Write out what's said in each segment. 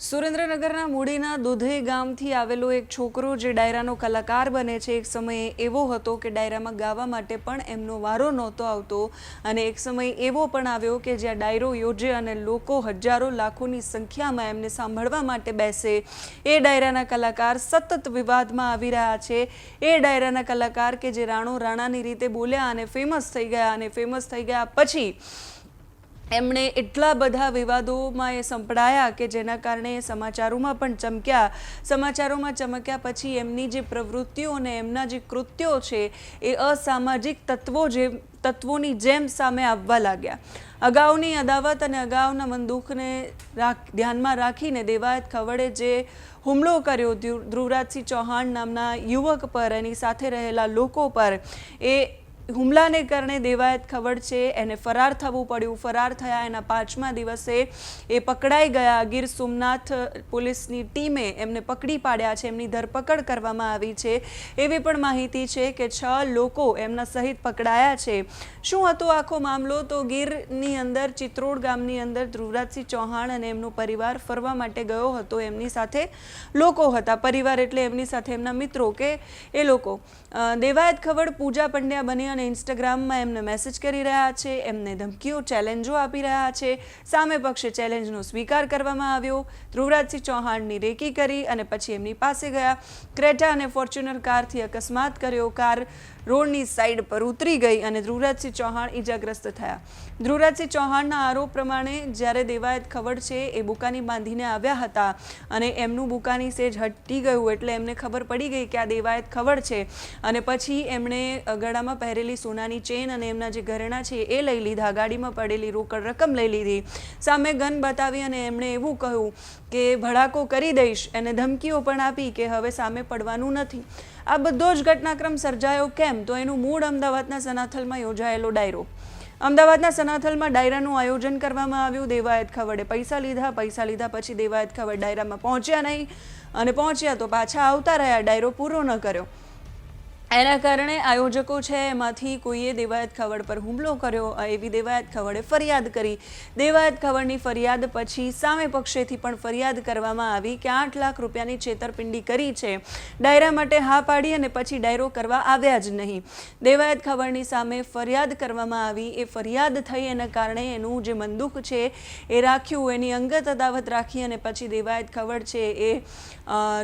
સુરેન્દ્રનગરના મૂડીના દુધઈ ગામથી આવેલો એક છોકરો જે ડાયરાનો કલાકાર બને છે, એક સમયે એવો હતો કે ડાયરામાં ગાવા માટે પણ એમનો વારો નહોતો આવતો અને એક સમય એવો પણ આવ્યો કે જ્યાં ડાયરો યોજે અને લોકો હજારો લાખોની સંખ્યામાં એમને સાંભળવા માટે બેસે. એ ડાયરાના કલાકાર સતત વિવાદમાં આવી રહ્યા છે. એ ડાયરાના કલાકાર કે જે રાણો રાણાની રીતે બોલ્યા અને ફેમસ થઈ ગયા અને ફેમસ થઈ ગયા પછી એમણે એટલા બધા વિવાદોમાં એ સંપડાયા કે જેના કારણે એ સમાચારોમાં પણ ચમક્યા. સમાચારોમાં ચમક્યા પછી એમની જે પ્રવૃત્તિઓ અને એમના જે કૃત્યો છે એ અસામાજિક તત્વો જે તત્વોની જેમ સામે આવવા લાગ્યા. અગાઉની અદાવત અને અગાઉના રાખ, ધ્યાનમાં રાખીને દેવાયત ખવડે જે હુમલો કર્યો, ધ્રુ- ધ્રુવરાજસિંહ ચૌહાણ નામના યુવક પર, એની સાથે રહેલા લોકો પર, એ હુમલાને કારણે દેવાયત ખબર છે, એને ફરાર થવું પડ્યું. ફરાર થયા એના પાંચમા દિવસે એ પકડાઈ ગયા. ગીર સોમનાથ પોલીસની ટીમે એમને પકડી પાડ્યા છે. એમની ધરપકડ કરવામાં આવી છે. એવી પણ માહિતી છે કે છ લોકો એમના સહિત પકડાયા છે. શું હતો આખો મામલો? તો ગીરની અંદર, ચિત્રોડ ગામની અંદર ધ્રુવરાજસિંહ ચૌહાણ અને એમનો પરિવાર ફરવા માટે ગયો હતો. એમની સાથે લોકો હતા. પરિવાર એટલે એમની સાથે એમના મિત્રો કે એ લોકો. દેવાયત ખવડ પૂજા પંડ્યા બની ઇન્સ્ટાગ્રામમાં એમને મેસેજ કરી રહ્યા છે, એમને ધમકીઓ ચેલેન્જો આપી રહ્યા છે. સામે પક્ષે ચેલેન્જનો સ્વીકાર કરવામાં આવ્યો. ધ્રુવરાજસિંહ ચૌહાણની રેકી કરી અને પછી એમની પાસે ગયા. ક્રેટા અને ફોર્ચ્યુનર કારથી અકસ્માત કર્યો. કાર રોડની સાઈડ પર ઉતરી ગઈ અને ધ્રુવરાજસિંહ ચૌહાણ ઈજાગ્રસ્ત થયા. ધ્રુવરાજસિંહ ચૌહાણના આરોપ પ્રમાણે જ્યારે દેવાયત ખબર છે, એ બુકાની બાંધીને આવ્યા હતા અને એમનું બુકાની સેજ હટી ગયું એટલે એમને ખબર પડી ગઈ કે આ દેવાયત ખબર છે. અને પછી એમણે ગળામાં પહેરેલી સોનાની ચેન અને એમના જે ઘરેણા છે એ લઈ લીધા. ગાડીમાં પડેલી રોકડ રકમ લઈ લીધી. સામે ગન બતાવી અને એમણે એવું કહ્યું કે, ભડાકો કરી દઈશ. એને ધમકીઓ પણ આપી કે, હવે સામે પડવાનું નથી. આ બધો જ ઘટનાક્રમ સર્જાયો કેમ? તો એનું મૂળ અમદાવાદના સનાથલમાં યોજાયેલો ડાયરો. અમદાવાદના સનાથલમાં ડાયરાનું આયોજન કરવામાં આવ્યું. દેવાયત ખવડે પૈસા લીધા. પૈસા લીધા પછી દેવાયત ખવડ ડાયરામાં પહોંચ્યા નહીં અને પહોંચ્યા તો પાછા આવતા રહ્યા. ડાયરો પૂરો ન કર્યો. એના કારણે આયોજકો છે, એમાંથી કોઈએ દેવાયત ખવડ પર હુમલો કર્યો એવી દેવાયત ખવડે ફરિયાદ કરી. દેવાયત ખવડની ફરિયાદ પછી સામે પક્ષેથી પણ ફરિયાદ કરવામાં આવી કે આઠ લાખ રૂપિયાની છેતરપિંડી કરી છે. ડાયરા માટે હા પાડી અને પછી ડાયરો કરવા આવ્યા જ નહીં. દેવાયત ખવડની સામે ફરિયાદ કરવામાં આવી. એ ફરિયાદ થઈ એના કારણે એનું જે મંદુક છે, એ રાખ્યું. એની અંગત અદાવત રાખી અને પછી દેવાયત ખવડ છે એ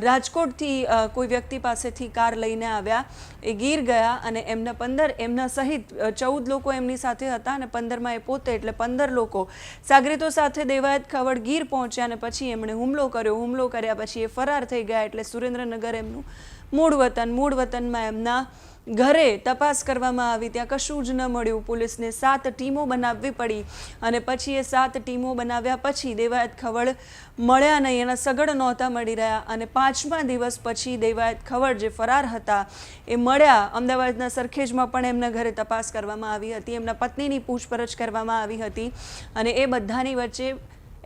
રાજકોટથી કોઈ વ્યક્તિ પાસેથી કાર લઈને આવ્યા. એ ગીર ગયા અને એમના પંદર, એમના સહિત ચૌદ લોકો એમની સાથે હતા અને પંદરમાં એ પોતે, એટલે પંદર લોકો સાગરીતો સાથે દેવાયત ખવડ ગીર પહોંચ્યા અને પછી એમણે હુમલો કર્યો. હુમલો કર્યા પછી એ ફરાર થઈ ગયા એટલે સુરેન્દ્રનગર એમનું મૂળ વતન, મૂળ વતનમાં એમના ઘરે તપાસ કરવામાં આવી, ત્યાં કશું જ ન મળ્યું. પોલીસને સાત ટીમો બનાવવી પડી અને પછી એ સાત ટીમો બનાવ્યા પછી દેવાયત ખવડ મળ્યા નહીં. એના સગડ નહોતા મળી રહ્યા અને પાંચમા દિવસ પછી દેવાયત ખવડ જે ફરાર હતા એ મળ્યા. અમદાવાદના સરખેજમાં પણ એમના ઘરે તપાસ કરવામાં આવી હતી. એમના પત્નીની પૂછપરછ કરવામાં આવી હતી અને એ બધાની વચ્ચે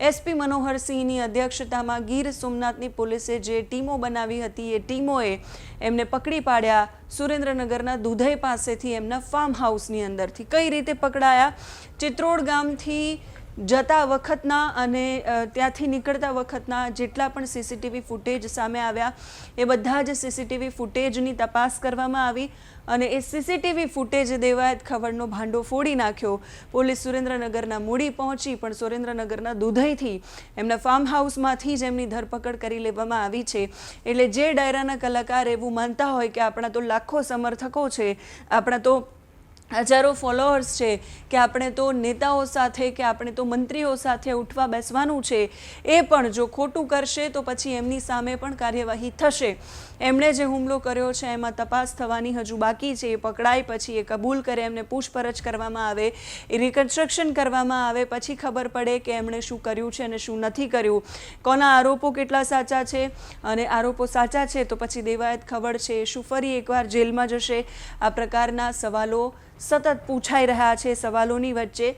એસપી મનોહરસિંહની અધ્યક્ષતામાં ગીર સોમનાથની પોલીસે જે ટીમો બનાવી હતી, એ ટીમોએ એમને પકડી પાડ્યા. સુરેન્દ્રનગરના દુધઈ પાસેથી એમના ફાર્મ હાઉસની અંદરથી કઈ રીતે પકડાયા? ચિત્રોડ ગામથી જતા વખતના અને ત્યાંથી નીકળતા વખતના જેટલા પણ સીસીટીવી ફૂટેજ સામે આવ્યા, એ બધા જ સીસીટીવી ફૂટેજની તપાસ કરવામાં આવી અને એ સીસીટીવી ફૂટેજ દેવાયત ખબરનો ભાંડો ફોડી નાખ્યો. પોલીસ સુરેન્દ્રનગરના મૂડી પહોંચી, પણ સુરેન્દ્રનગરના દુધઈથી, એમના ફાર્મ હાઉસમાંથી જ એમની ધરપકડ કરી લેવામાં આવી છે. એટલે જે ડાયરાના કલાકાર એવું માનતા હોય કે આપણા તો લાખો સમર્થકો છે, આપણા તો હજારો ફોલોઅર્સ છે કે આપણે તો નેતાઓ સાથે કે આપણે તો મંત્રીઓ સાથે ઉઠવા બેસવાનું છે, એ પણ જો ખોટું કરશે તો પછી એમની સામે પણ કાર્યવાહી થશે. એમણે જે હુમલો કર્યો છે, એમાં તપાસ થવાની હજુ બાકી છે, એ પકડાય પછી એ કબૂલ કરે, એમને પૂછપરછ કરવામાં આવે, એ રિકન્સ્ટ્રક્શન કરવામાં આવે, પછી ખબર પડે કે એમણે શું કર્યું છે અને શું નથી કર્યું. કોના આરોપો કેટલા સાચા છે અને આરોપો સાચા છે તો પછી દેવાયત ખબર છે શું ફરી એકવાર જેલમાં જશે? આ પ્રકારના સવાલો સતત પૂછાઈ રહ્યા છે સવાલોની વચ્ચે.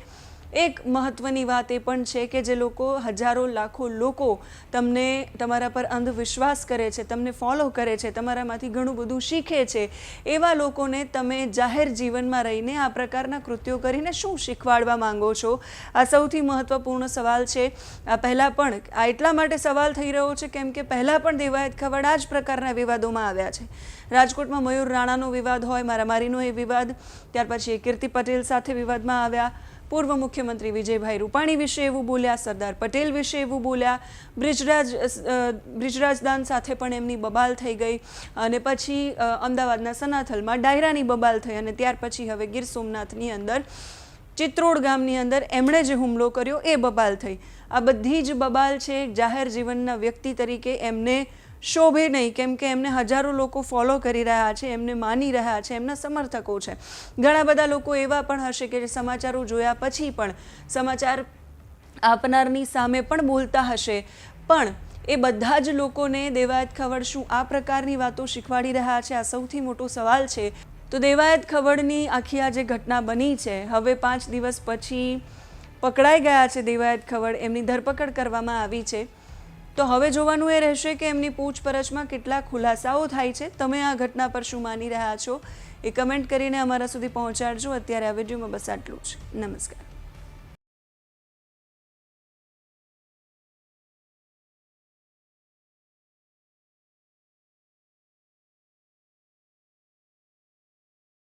એક મહત્ત્વની વાત એ પણ છે કે જે લોકો, હજારો, લાખો લોકો તમને તમારા પર અંધવિશ્વાસ કરે છે, તમને ફોલો કરે છે, તમારામાંથી ઘણું બધું શીખે છે, એવા લોકોને તમે જાહેર જીવનમાં રહીને આ પ્રકારના કૃત્યો કરીને શું શીખવાડવા માંગો છો? આ સૌથી મહત્ત્વપૂર્ણ સવાલ છે. આ પહેલાં પણ, આ એટલા માટે સવાલ થઈ રહ્યો છે કેમ કે પહેલાં પણ દેવાયત ખવડ આ જ પ્રકારના વિવાદોમાં આવ્યા છે. રાજકોટમાં મયુર રાણાનો વિવાદ હોય, મારામારીનો એ વિવાદ, ત્યાર પછી કીર્તિ પટેલ સાથે વિવાદમાં આવ્યા પૂર્વ મુખ્યમંત્રી વિજયભાઈ રૂપાણી વિશે એવું બોલ્યા, સરદાર પટેલ વિશે એવું બોલ્યા, બ્રિજરાજ બ્રિજરાજદાન સાથે પણ એમની બબાલ થઈ ગઈ અને પછી અમદાવાદના સનાથલમાં ડાયરાની બબાલ થઈ અને ત્યાર પછી હવે ગીર સોમનાથની અંદર, ચિત્રોડ ગામની અંદર એમણે જે હુમલો કર્યો એ બબાલ થઈ. આ બધી જ બબાલ છે, જાહેર જીવનના વ્યક્તિ તરીકે એમને શોભે નહીં, કેમ કે એમને હજારો લોકો ફોલો કરી રહ્યા છે, એમને માની રહ્યા છે, એમના સમર્થકો છે. ઘણા બધા લોકો એવા પણ હશે કે જે સમાચારો જોયા પછી પણ સમાચાર આપનારની સામે પણ બોલતા હશે. પણ એ બધા જ લોકોને દેવાયત ખવડ શું આ પ્રકારની વાતો શીખવાડી રહ્યા છે? આ સૌથી મોટો સવાલ છે. તો દેવાયત ખવડની આખી આ જે ઘટના બની છે, હવે પાંચ દિવસ પછી પકડાઈ ગયા છે દેવાયત ખવડ. એમની ધરપકડ કરવામાં આવી છે. તો હવે જોવાનું એ રહેશે કે એમની પૂછપરછમાં કેટલા ખુલાસાઓ થાય છે. તમે આ ઘટના પર શું માની રહ્યા છો? એ કમેન્ટ કરીને અમારા સુધી પહોંચાડજો. અત્યારે આ વિડીયોમાં બસ આટલું જ. નમસ્કાર.